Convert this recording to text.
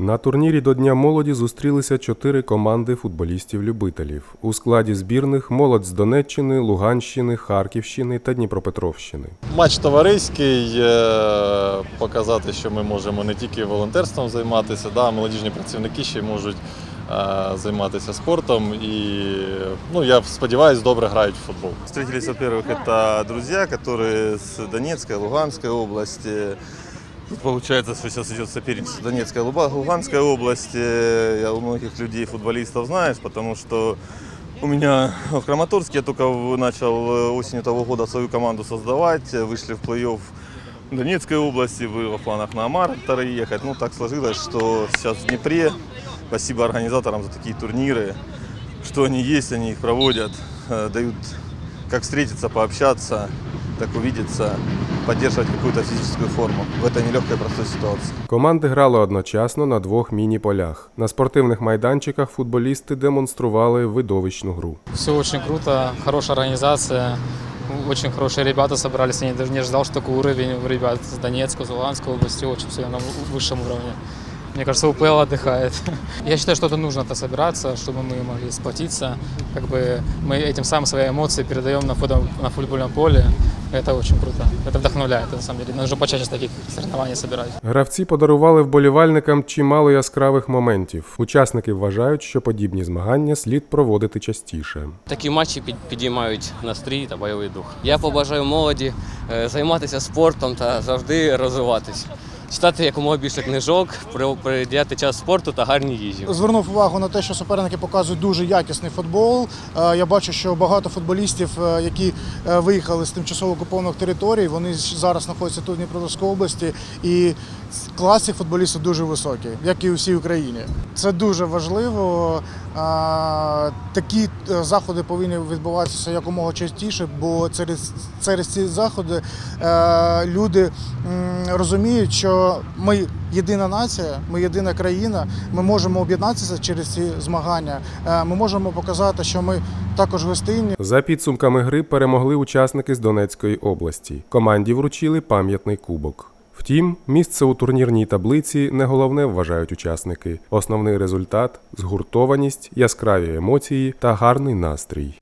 На турнірі до Дня молоді зустрілися чотири команди футболістів-любителів у складі збірних молодь з Донеччини, Луганщини, Харківщини та Дніпропетровщини. Матч товариський, е, показати, що ми можемо не тільки волонтерством займатися, да, молодіжні працівники ще й можуть е, займатися спортом. І ну, я сподіваюся, добре грають в футбол. Встретились, во-первых, это друзья, которые с Донецкой, Луганской области. Тут получается, что сейчас идет соперничество Донецкой, Луба- Луганской области. Я у многих людей, футболистов знаешь, потому что у меня в Краматорске я только начал э, осенью того года свою команду создавать. Вышли в плей-офф Донецкой области, было в планах на Амар ехать. Ну, так сложилось, что сейчас в Днепре. Спасибо организаторам за такие турниры. Что они есть, они их проводят, э, дают как встретиться, пообщаться, так увидеться, поддерживать какую-то физическую форму в этой нелегкой простой ситуации. Команди грали одночасно на двох міні-полях. На спортивних майданчиках футболісти демонстрували видовищну гру. Все очень круто, хорошая организация, очень хорошие ребята собрались. Я даже не ожидал, что такой уровень у ребят с Донецка, с Луганской области, очень все на высшем уровне. Мне кажется, УПЛ отдыхает. Я считаю, что это нужно то собираться, чтобы мы могли сплотиться. Как бы мы этим самым свои эмоции передаем на, футбол- на футбольном поле. Это очень круто. Это вдохновляет, на самом деле. Нужно почаще таких соревнований собирать. Гравці подарували вболівальникам чимало яскравих моментів. Учасники вважають, що подібні змагання слід проводити частіше. Такі матчі під- підіймають настрій та бойовий дух. Я побажаю молоді е, займатися спортом та завжди розвиватись. Читати якомога більше книжок, приділяти час спорту та гарній їжі. Звернув увагу на те, що суперники показують дуже якісний футбол. Е, Я бачу, що багато футболістів, е, які е, виїхали з тимчасово окупованих територій, вони зараз знаходяться тут в Дніпропетровській області, і клас цих футболістів дуже високий, як і у всій Україні. Це дуже важливо. Такі е, заходи повинні відбуватися якомога частіше, бо через, через ці заходи е, люди розуміють, що ми єдина нація, ми єдина країна. Ми можемо об'єднатися через ці змагання. Е, Ми можемо показати, що ми також гостинні. За підсумками гри перемогли учасники з Донецької області. Команді вручили пам'ятний кубок. Втім, місце у турнірній таблиці не головне вважають учасники. Основний результат згуртованість, яскраві емоції та гарний настрій.